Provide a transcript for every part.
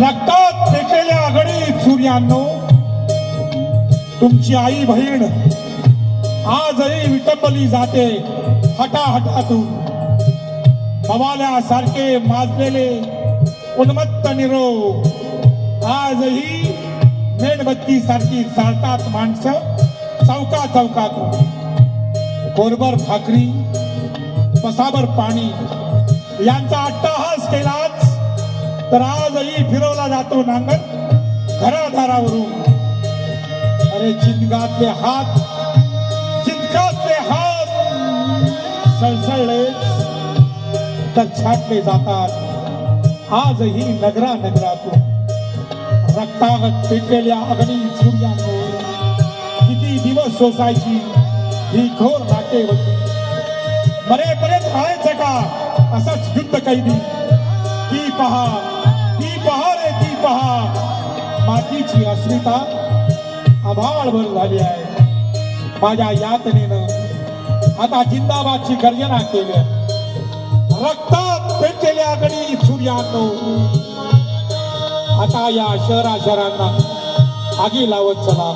रक्तात फेकलेल्या आघाडी सूर्यानो. तुमची आई बहीण आजही विटंबली जाते हटाहटातून. भवाल्यासारखे माजलेले उन्मत्त निरोग. आजही मेणबत्ती सारखी चालतात माणसं चौका चौकातून कोरबर भाकरी पसाबर पाणी यांचा अट्टहास केला तर आजही फिरवला जातो नांगन खऱ्या दारावरून अरे चिंतकातले हात चिंतकातले हात. सळसळले तर छाटले जातात. आजही नगरा नगरातून रक्तागत पेटलेल्या अग्नी सूर्यावर किती दिवस सोसायची ही घोर नाटेवती मरेपर्यंत राहायचं का? असंच युद्ध कैदी. पहा ती पहा रे ती पहा मातीची अस्मिता आभाळभर झाली आहे. माझ्या यातनेनं आता जिंदाबादची गर्जना केली रक्तात पेटलेल्या गणी सूर्यानो आता या शहरा शहरांना आगी लावत चला.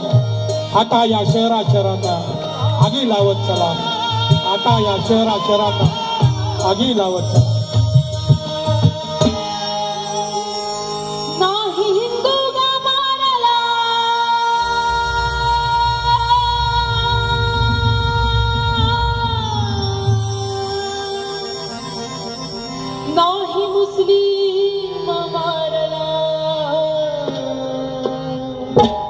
आता या शहरा शहरांना आगी लावत चला. आता या शहरा शहरांना आगी लावत चला. you